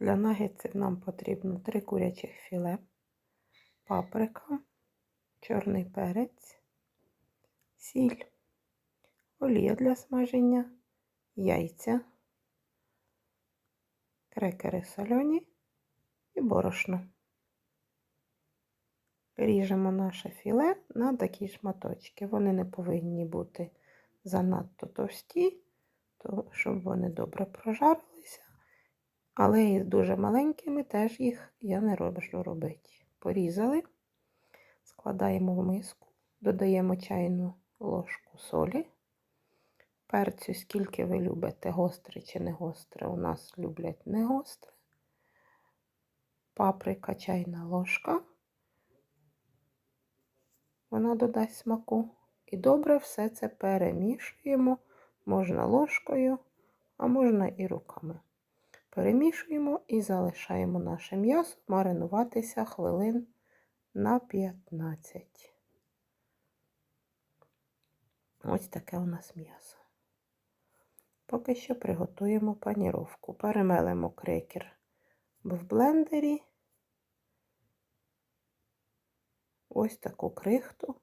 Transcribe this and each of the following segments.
Для нагетсів нам потрібно 3 курячих філе, паприка, чорний перець, сіль, олія для смаження, яйця, крекери сольоні і борошно. Ріжемо наше філе на такі шматочки. Вони не повинні бути занадто товсті, щоб вони добре прожарилися. Але і з дуже маленькими теж їх я не роблю робити. Порізали, складаємо в миску, додаємо чайну ложку солі. Перцю, скільки ви любите, гостре чи не гостре. У нас люблять не гостре. Паприка чайна ложка. Вона додасть смаку. І добре все це перемішуємо. Можна ложкою, а можна і руками. Перемішуємо і залишаємо наше м'ясо маринуватися хвилин на 15. Ось таке у нас м'ясо. Поки що приготуємо паніровку. Перемелимо крекер в блендері. Ось таку крихту.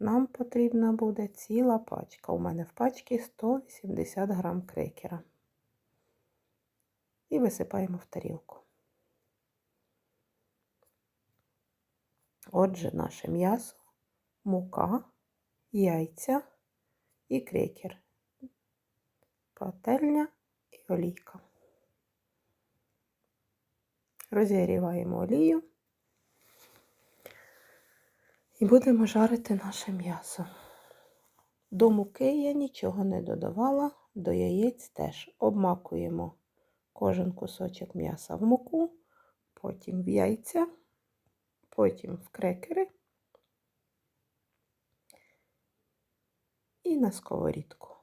Нам потрібна буде ціла пачка. У мене в пачці 180 грам крекера. І висипаємо в тарілку. Отже, наше м'ясо, мука, яйця і крекер, пательня і олійка. Розігріваємо олію і будемо жарити наше м'ясо. До муки я нічого не додавала, до яєць теж обмакуємо кожен кусочок м'яса в муку, потім в яйця, потім в крекери і на сковорідку.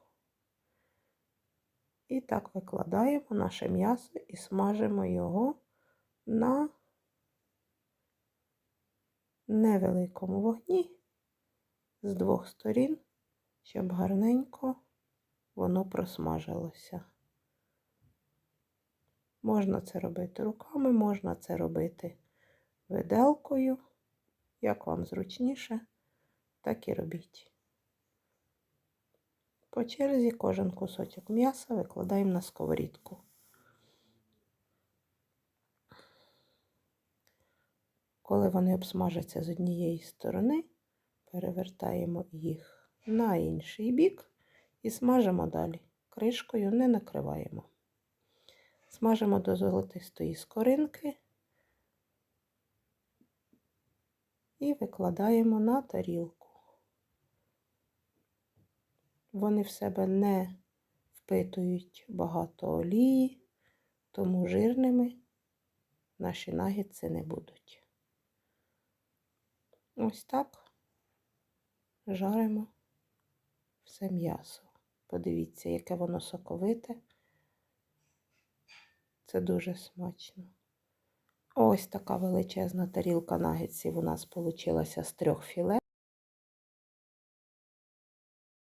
І так викладаємо наше м'ясо і смажимо його на невеликому вогні з двох сторін, щоб гарненько воно просмажилося. Можна це робити руками, можна це робити виделкою, як вам зручніше, так і робіть. По черзі кожен кусочок м'яса викладаємо на сковорідку. Коли вони обсмажаться з однієї сторони, перевертаємо їх на інший бік і смажимо далі. Кришкою не накриваємо. Смажимо до золотистої скоринки і викладаємо на тарілку. Вони в себе не впитують багато олії, тому жирними наші нагідці не будуть. Ось так жаримо все м'ясо. Подивіться, яке воно соковите. Це дуже смачно. Ось така величезна тарілка нагетсів у нас вийшла з трьох філе.